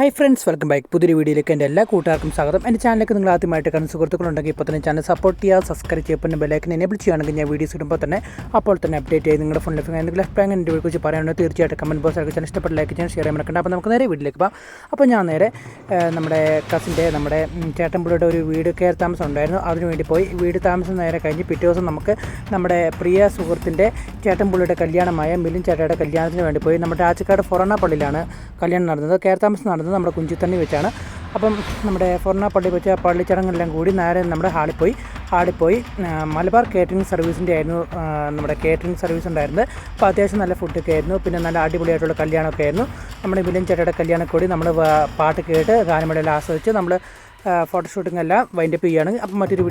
Hi friends welcome back പുതിയൊരു വീഡിയോയിലേക്ക് എന്റെ എല്ലാ കൂട്ടുകാർക്കും സ്വാഗതം. എന്റെ ചാനലിലേക്ക് നിങ്ങൾ ആദ്യമായിട്ട് കണ്ട സുഹൃത്തുക്കളുണ്ടെങ്കിൽ ഇപ്പോൾ തന്നെ ചാനൽ സപ്പോർട്ട് ചെയ്യുക സബ്സ്ക്രൈബ് ചെയ്യുക പിന്നെ ബെല്ലൈക്കൻ എനേബിൾ ചെയ്യുകയാണെങ്കിൽ ഞാൻ വീഡിയോസ് ഇടുമ്പോൾ തന്നെ അപ്പോൾ തന്നെ അപ്ഡേറ്റ് ചെയ്ത് നിങ്ങളുടെ ഫോണിൽ എന്തെങ്കിലും അഭിപ്രായം എന്റെ കുറിച്ച് പറയാനുണ്ട് തീർച്ചയായിട്ടും കമന്റ് ബോക്സ് ആയിരിക്കും. ഇഷ്ടപ്പെട്ട ലൈക്ക് ചെയ്യാൻ ഷെയർ ചെയ്യാൻ മറക്കണ്ട. അപ്പോൾ നമുക്ക് നേരെ വീട്ടിലേക്ക് പോകാം. അപ്പോൾ ഞാൻ നേരെ നമ്മുടെ കസിന്റെ നമ്മുടെ ചേട്ടൻപിള്ളയുടെ ഒരു വീട് കയറി താമസം ഉണ്ടായിരുന്നു. അതിനു വേണ്ടി പോയി. വീട് താമസം നേരെ കഴിഞ്ഞ് പിറ്റേ ദിവസം നമുക്ക് നമ്മുടെ പ്രിയ സുഹൃത്തിന്റെ ചേട്ടൻപിള്ളയുടെ കല്യാണമായ മിലിൻ ചേട്ടയുടെ കല്യാണത്തിന് വേണ്ടി പോയി. നമ്മുടെ ആച്ചക്കാട് ഫൊറോണ പള്ളിയിലാണ് കല്യാണം നടന്നത്. കയറി താമസം നടന്നത് നമ്മുടെ കുഞ്ചിത്തണ്ണി വെച്ചാണ്. അപ്പം നമ്മുടെ പള്ളി വെച്ച പള്ളിച്ചടങ്ങെല്ലാം കൂടി നേരെ നമ്മുടെ ഹാളിൽ പോയി. ഹാളിൽ പോയി മലബാർ കേറ്ററിംഗ് സർവീസിന്റെ ആയിരുന്നു നമ്മുടെ കേറ്ററിംഗ് സർവീസ് ഉണ്ടായിരുന്നത്. അപ്പോൾ അത്യാവശ്യം നല്ല ഫുഡൊക്കെ ആയിരുന്നു. പിന്നെ നല്ല അടിപൊളിയായിട്ടുള്ള കല്യാണമൊക്കെ ആയിരുന്നു. നമ്മുടെ മിലിൻ ചേട്ടയുടെ കല്യാണം കൂടി നമ്മൾ പാട്ട് കേട്ട് ഗാനമേളയെല്ലാം ആസ്വദിച്ച് നമ്മൾ ഫോട്ടോഷൂട്ടിംഗ് എല്ലാം വൈൻഡപ്പ് ചെയ്യുകയാണ്. അപ്പം മറ്റൊരു